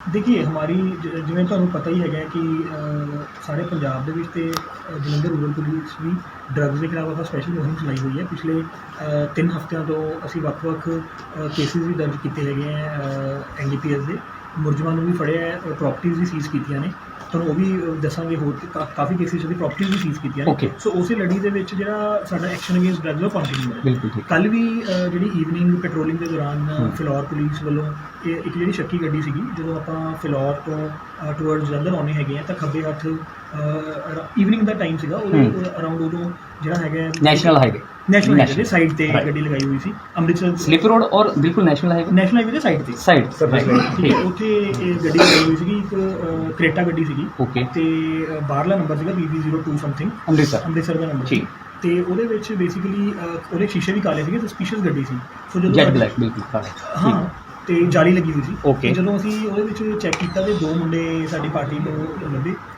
ਦੇਖੀਏ ਹਮਾਰੀ ਜ- ਜਿਵੇਂ ਤੁਹਾਨੂੰ ਪਤਾ ਹੀ ਹੈਗਾ ਕਿ ਅ, ਸਾਰੇ ਪੰਜਾਬ ਦੇ ਵਿੱਚ ਤੇ ਅ, ਜਲੰਧਰ ਰੂਰਲ ਪੁਲਿਸ ਵੀ ਡਰੱਗਸ ਦੇ ਖਿਲਾਫ ਆਪਾਂ ਸਪੈਸ਼ਲ ਮੁਹਿੰਮ ਚਲਾਈ ਹੋਈ ਹੈ। ਪਿਛਲੇ ਤਿੰਨ ਹਫ਼ਤਿਆਂ ਤੋਂ ਅਸੀਂ ਵੱਖ-ਵੱਖ ਕੇਸਿਸ ਵੀ ਦਰਜ ਕੀਤੇ ਹੈਗੇ ਹੈ ਐਨਡੀਪੀਐਸ ਦੇ। ਮੁਲਜ਼ਮਾਂ ਨੂੰ ਵੀ ਫੜਿਆ ਹੈ ਪ੍ਰਾਪਰਟੀਆਂ ਵੀ ਸੀਜ਼ ਕੀਤੀਆਂ ਨੇ ਤੁਹਾਨੂੰ ਉਹ ਵੀ ਦੱਸਾਂਗੇ ਹੋਰ ਕਿ ਕਾ- ਕਾਫੀ ਕੇਸਿਸ ਦੀ ਪ੍ਰਾਪਰਟੀਆਂ ਵੀ ਸੀਜ਼ ਕੀਤੀਆਂ ਨੇ Okay. ਸੋ ਉਸੇ ਲੜੀ ਦੇ ਵਿੱਚ ਜਿਹੜਾ ਸਾਡਾ ਐਕਸ਼ਨ ਅਗੇਂਸਟ ਡਰੱਗਸ ਉਹ ਕੰਟੀਨਿਊ ਹੈ ਬਿਲਕੁਲ ਠੀਕ ਕੱਲ ਵੀ ਅ, ਜਿਹੜੀ ਈਵਨਿੰਗ ਪੈਟਰੋਲਿੰਗ ਦੇ ਦੌਰਾਨ ਅ। ਫਿਲੌਰ ਪੁਲਿਸ ਵੱਲੋਂ ਇਹ ਇੱਕ ਜਿਹੜੀ ਸ਼ੱਕੀ ਗੱਡੀ ਸੀਗੀ ਜਦੋਂ ਆਪਾਂ ਫਿਲੌਰ ਤੋਂ ਟੁਵਰਡ ਜਲੰਧਰ ਆਉਣੇ ਹੈਗੇ ਆ ਤਾਂ ਖੱਬੇ ਹੱਥ ਈਵਨਿੰਗ ਦਾ ਟਾਈਮ ਸੀਗਾ ਉਹਦੇ ਹਮ। ਅਰਾਊਂਡ ਉਦੋਂ ਜਿਹੜਾ ਹੈਗਾ ਨੈਸ਼ਨਲ ਹਾਈਵੇ ਨੈਸ਼ਨਲ ਹਾਈਵੇ ਦੇ National- ਸਾਈਡ ਤੇ Right. ਗੱਡੀ ਲਗਾਈ ਹੋਈ ਸੀ ਅੰਮ੍ਰਿਤਸਰ ਸਲਿਪ ਰੋਡ ਔਰ ਬਿਲਕੁਲ ਨੈਸ਼ਨਲ ਹਾਈਵੇ ਨੈਸ਼ਨਲ ਹਾਈਵੇ ਦੇ ਸਾਈਡ ਤੇ ਸਾਈਡ ਠੀਕ ਹੈ ਉੱਥੇ ਇਹ ਗੱਡੀ ਲਗਾਈ ਹੋਈ ਸੀਗੀ ਇੱਕ ਅ, ਕ੍ਰੇਟਾ ਗੱਡੀ ਸੀਗੀ ਓਕੇ ਤੇ ਅ, ਬਾਹਰਲਾ ਨੰਬਰ ਸੀਗਾ BB02 ਸਮਥਿੰਗ ਅੰਮ੍ਰਿਤਸਰ ਅੰਮ੍ਰਿਤਸਰ ਦਾ ਨੰਬਰ ਠੀਕ। ਤੇ ਉਹਦੇ ਵਿੱਚ ਬੇਸਿਕਲੀ ਉਹਦੇ ਸ਼ੀਸ਼ੇ ਵੀ ਕਾਲੇ ਸੀਗੇ ਸਸਪੀਸ਼ੀਅਸ ਗੱਡੀ ਸੀ ਸੋ ਜੈਟ ਬਲੈਕ ਬਿਲਕੁਲ ਕਾਲਾ ਹਾਂ ਤੇ ਜਾਲੀ ਲੱਗੀ ਹੋਈ ਸੀ Okay. ਤੇ ਜਦੋਂ ਅਸੀਂ ਉਹਦੇ ਵਿੱਚ ਚੈੱਕ ਕੀਤਾ ਤੇ ਦੋ ਮੁੰਡੇ ਸਾਡੀ ਪਾਰਟੀ ਨੂੰ ਲੱਭੇ।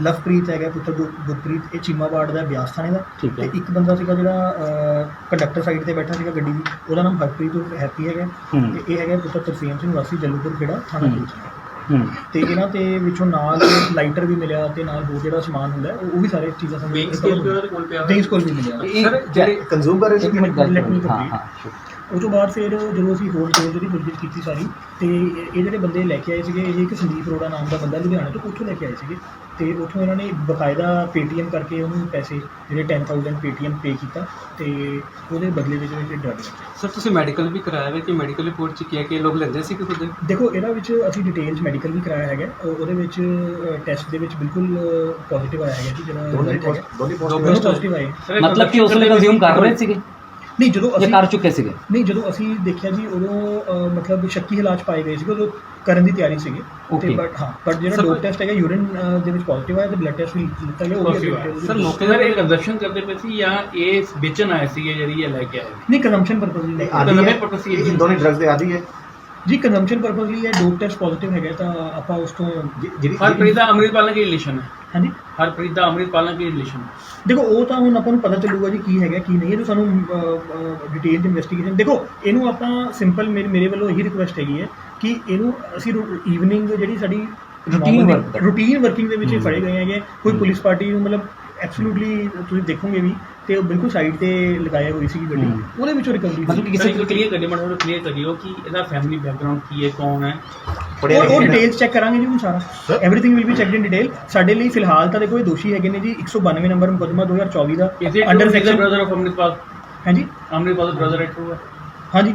ਲਵਪ੍ਰੀਤ ਹੈਗਾ ਪੁੱਤਰ ਗੁਰ- ਗੁਰਪ੍ਰੀਤ ਇਹ ਚੀਮਾਬਾੜ ਦਾ ਬਿਆਸ ਥਾਣੇ ਦਾ। ਠੀਕ ਤੇ ਇੱਕ ਬੰਦਾ ਸੀਗਾ ਜਿਹੜਾ ਕੰਡਕਟਰ ਸਾਈਡ ਤੇ ਬੈਠਾ ਸੀਗਾ ਗੱਡੀ ਦੀ। ਉਹਦਾ ਨਾਮ ਹਰਪ੍ਰੀਤ ਉਰਫ ਹੈਪੀ ਹੈਗਾ। ਹੂੰ। ਤੇ ਇਹ ਹੈਗਾ ਪੁੱਤਰ ਤਰਸੇਮ ਸਿੰਘ ਵਾਸੀ ਜਲੂਪੁਰ ਖੇੜਾ ਥਾਣਾ ਹੂੰ। ਪੁਲਿਸ ਹੂੰ। ਤੇ ਇਹਨਾਂ ਤੇ ਵਿੱਚੋਂ ਨਾਲ ਲਾਈਟਰ ਵੀ ਮਿਲਿਆ ਤੇ ਨਾਲ ਹੋਰ ਜਿਹੜਾ ਸਮਾਨ ਹੁੰਦਾ ਹੈ, ਉਹ ਉਹ ਵੀ ਸਾਰੇ ਚੀਜ਼ਾਂ ਸਾਨੂੰ ਉਹਦੇ ਕੋਲ ਪਿਆ ਵੇਗ ਸਕੇਲ ਵੀ ਮਿਲਿਆ। ਇਹ ਸਰ ਜਿਹੜੇ ਕੰਜ਼ੂਮ ਕਰ ਰਹੇ ਸੀ ਇੱਕ ਮਿੰਟ ਗੱਲ Let me ਕਰੋ। ਹਾਂ. ਹਾਂ. ਉਹ ਤੋਂ ਬਾਅਦ ਫਿਰ ਜਦੋਂ ਅਸੀਂ ਹੋਰ ਡਿਟੇਲ ਜਿਹੜੀ ਪੁੱਛਗਿੱਛ ਕੀਤੀ ਸਾਰੀ ਤੇ ਇਹ ਜਿਹੜੇ ਬੰਦੇ ਲੈ ਕੇ ਆਏ ਸੀਗੇ ਇਹ ਇੱਕ ਸੰਦੀਪ ਅਰੋੜਾ ਨਾਮ ਦਾ ਬੰਦਾ ਲੁਧਿਆਣਾ ਤੋਂ ਉੱਥੋਂ ਲੈ ਕੇ ਆਏ ਸੀਗੇ। ਤੇ ਉੱਥੋਂ ਇਹਨਾਂ ਨੇ ਬਕਾਇਦਾ ਪੇਟੀਐਮ ਕਰਕੇ ਉਹਨੂੰ ਪੈਸੇ ਜਿਹੜੇ 10000 ਪੇਟੀਐਮ ਪੇ ਕੀਤਾ ਤੇ ਉਹਦੇ ਬਦਲੇ ਵਿੱਚ ਇਹ ਡਰਗ ਸਰ ਤੁਸੀਂ ਮੈਡੀਕਲ ਵੀ ਕਰਾਇਆ ਹੈ ਕਿ ਮੈਡੀਕਲ ਰਿਪੋਰਟ ਚ ਕੀ ਹੈ ਕਿ ਲੋਕ ਲੈਂਦੇ ਸੀ ਕਿ ਖੁਦ? ਦੇਖੋ ਇਹਦਾ ਵਿੱਚ ਅਸੀਂ ਡਿਟੇਲ 'ਚ ਮੈਡੀਕਲ ਵੀ ਕਰਾਇਆ ਹੈਗਾ। ਉਹ- ਉਹਦੇ ਵਿੱਚ ਟੈਸਟ ਦੇ ਵਿੱਚ ਬਿਲਕੁਲ ਪੋਜ਼ਿਟਿਵ ਆਇਆ ਹੈਗਾ ਜੀ ਜਿਹੜਾ ਦੋਨੇ result ਹੈਗਾ। ਦੋਨੇ ਦੋ ਦੋਨੋਂ ਪੋਜ਼ਿਟਿਵ ਪੋਜ਼ਿਟਿਵ ਆਏ। ਮਤਲਬ ਕਿ ਉਸ ਵੇਲੇ ਕੰਜ਼ਿਊਮ ਕਰ ਰਹੇ ਸੀਗੇ? ਨਹੀਂ ਜਦੋਂ ਜਾਂ ਅਸੀਂ ਕਰ ਚੁੱਕੇ ਸੀਗੇ? ਨਹੀਂ ਜਦੋਂ ਅਸੀਂ ਦੇਖਿਆ ਜੀ ਉਦੋਂ ਅਹ, ਮਤਲਬ ਸ਼ੱਕੀ ਹਾਲਾਤ 'ਚ ਪਾਏ ਗਏ ਸੀਗੇ ਉਦੋਂ ਕਰਨ ਦੀ ਤਿਆਰੀ ਸੀਗੀ। ਤੇ Okay. ਬਟ ਹਾਂ ਬਟ ਜਿਹੜਾ Sir, ਡੋਪ ਟੈਸਟ ਹੈਗਾ ਯੂਰਿਨ ਦੇ ਵਿੱਚ ਪੋਜ਼ਿਟਿਵ ਆਇਆ ਤੇ ਬਲੱਡ ਟੈਸਟ ਵੀ ਲਿੱਤਾ ਗਿਆ ਉਹ ਵੀ ਸਰ ਮੌਕੇ ਤੇ ਇਹ ਕੰਜ਼ਪਸ਼ਨ ਕਰਦੇ ਪਏ ਸੀ ਜਾਂ ਇਹ ਵੇਚਣ ਆਏ ਸੀਗੇ ਜਿਹੜੀ ਇਹ ਲੈ ਕੇ ਆਏ? ਨਹੀਂ ਕੰਜ਼ੰਪਸ਼ਨ ਪਰਪਸ ਲਈ ਆਦੀ ਨਵੇਂ ਹੈ purpose ਹੀ। ਇਹ ਦੋਨੇ ਡਰੱਗਸ ਦੇ ਆਦੀ ਹੈ। ਜੀ ਕੰਜ਼ੰਪਸ਼ਨ ਪਰਪਸ ਲਈ ਇਹ ਡੋਪ ਟੈਸਟ ਪੋਜ਼ਿਟਿਵ ਹੈਗਾ ਤਾਂ ਆਪਾਂ ਉਸ ਤੋਂ ਜਿਹੜੀ ਹਰਪ੍ਰੀਤ ਦਾ ਅੰਮ੍ਰਿਤਪਾਲ ਨਾਲ ਕੀ ਰਿਲੇਸ਼ਨ ਹੈ ਹਾਂਜੀ ਹਰਪ੍ਰੀਤ ਦਾ ਅੰਮ੍ਰਿਤਪਾਲ ਨਾਲ ਕੀ ਰਿਲੇਸ਼ਨ ਹੈ ਦੇਖੋ ਉਹ ਤਾਂ ਹੁਣ ਆਪਾਂ ਨੂੰ ਪਤਾ ਚੱਲੂਗਾ ਜੀ ਕੀ ਹੈਗਾ ਕੀ ਨਹੀਂ ਇਹ ਤਾਂ ਸਾਨੂੰ ਡਿਟੇਲ ਇਨਵੈਸਟੀਗੇਸ਼ਨ ਦੇਖੋ ਇਹਨੂੰ ਆਪਾਂ ਸਿੰਪਲ ਮੇਰੇ ਮੇਰੇ ਵੱਲੋਂ ਇਹੀ ਰਿਕੁਐਸਟ ਹੈਗੀ ਹੈ ਕਿ ਇਹਨੂੰ ਅਸੀਂ ਈਵਨਿੰਗ ਜਿਹੜੀ ਸਾਡੀ। ਰੂਟੀਨ ਵਰਕਿੰਗ ਦੇ ਵਿੱਚ। ਫੜੇ ਗਏ ਹੈਗੇ ਕੋਈ। ਪੁਲਿਸ ਪਾਰਟੀ ਨੂੰ ਮਤਲਬ ਐਬਸੋਲੂਟਲੀ ਤੁਸੀਂ ਦੇਖੋਗੇ ਵੀ ਤੇ ਉਹ ਬਿਲਕੁਲ ਸਾਈਡ ਤੇ ਲਗਾਇਆ ਹੋਈ ਸੀ ਗੱਡੀ। ਉਹਦੇ ਵਿੱਚੋਂ ਰਿਕਵਰੀ ਮਤਲਬ ਕਿ ਕਿਸੇ ਕਿਸੇ ਨੂੰ ਕਲੀਅਰ ਕਰੀ ਮਤਲਬ ਕਲੀਅਰ ਕਰਿਓ ਕਿ ਇਹਦਾ ਫੈਮਿਲੀ ਬੈਕਗ੍ਰਾਉਂਡ ਕੀ ਹੈ ਕੌਣ ਹੈ? ਉਹ ਨੇ। ਡਿਟੇਲਸ ਚੈੱਕ ਕਰਾਂਗੇ ਜੀ ਹੁਣ ਸਾਰਾ। Everything will be checked in detail ਸਾਡੇ ਲਈ ਫਿਲਹਾਲ ਤਾਂ ਦੇਖੋ ਇਹ ਦੋਸ਼ੀ ਹੈਗੇ ਨੇ ਜੀ 192 ਨੰਬਰ ਮੁਕੱਦਮਾ 2024 ਦਾ under under section brother of Amritpal ਹਾਂਜੀ। ਅੰਮ੍ਰਿਤਪਾਲ ਦਾ ਬ੍ਰਦਰ ਹੈ ਟਰੂ ਹੈ? ਹਾਂਜੀ।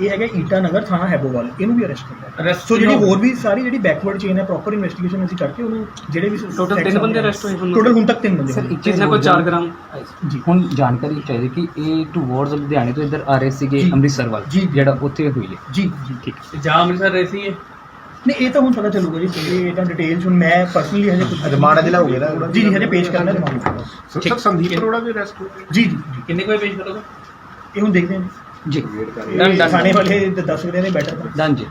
ਇਹ ਹੈਗਾ ਈਟਾ ਨਗਰ ਥਾਣਾ ਹੈਬੋਵਾਲ ਇਹਨੂੰ ਵੀ ਅਰੈਸਟ ਕੀਤਾ। Arrest ਸੋ ਜਿਹੜੀ ਕਿਉਂ? ਹੋਰ ਵੀ ਸਾਰੀ ਜਿਹੜੀ ਬੈਕਵਰਡ ਚੇਨ ਹੈ ਪ੍ਰੋਪਰ ਇਨਵੈਸਟੀਗੇਸ਼ਨ ਅਸੀਂ ਕਰਕੇ ਉਹਨੂੰ ਜਿਹੜੇ ਵੀ Total ਤਿੰਨ ਬੰਦੇ arrest ਹੋਏ ਹੁਣ? ਟੋਟਲ ਹੁਣ ਤੱਕ ਤਿੰਨ ਬੰਦੇ ਸਰ ਹੋਏ। ਇੱਕ ਜਿਸ ਚੀਜ਼ ਨੇ ਕੋਈ ਹੋਰ 4 ਜਾਣ- ਗ੍ਰਾਮ ਜੀ। ਹੁਣ ਜਾਣਕਾਰੀ ਚਾਹੀਦੀ ਕਿ ਇਹ ਟੂਵਰਡਸ ਲੁਧਿਆਣੇ ਤੋਂ ਇੱਧਰ ਆ ਰਹੇ ਸੀਗੇ ਜੀ। ਅੰਮ੍ਰਿਤਸਰ ਵੱਲ ਜੀ। ਜਿਹੜਾ ਉੱਥੇ ਹੋਈ ਹੈ। ਜੀ ਜੀ। ਠੀਕ ਜਾਂ ਅੰਮ੍ਰਿਤਸਰ ਰਹੇ ਸੀ ਇਹ ਨਹੀਂ ਇਹ ਤਾਂ ਹੁਣ ਪਤਾ ਚੱਲੂਗਾ ਜੀ। ਇਹ ਤਾਂ ਡਿਟੇਲਸ ਹੁਣ ਮੈਂ ਪਰਸਨਲੀ ਹਜੇ ਕੁਝ ਰਿਮਾਂਡ ਅਜੇ ਲਾਓਗੇ ਨਾ? ਜੀ ਜੀ ਹਜੇ ਪੇਸ਼ ਕਰਨਾ ਰਿਮਾਂਡ। ਸਰ ਸੰਦੀਪ ਅਰੋੜਾ ਵੀ ਅਰੈਸਟ ਹੋ ਗਿਆ। ਜੀ ਜੀ। ਜੀ ਕਿੰਨੇ ਕੋਈ ਪੇਸ਼ ਕਰੋਗੇ? ਇਹ ਹੁਣ ਦੇਖਦੇ ਹਾਂ ਜੀ। ਇਹ ਥਾਣੇ ਵਾਲੇ ਦੱਸ ਸਕਦੇ ਨੇ ਬੈਟਰ ਡਨ ਜੀ।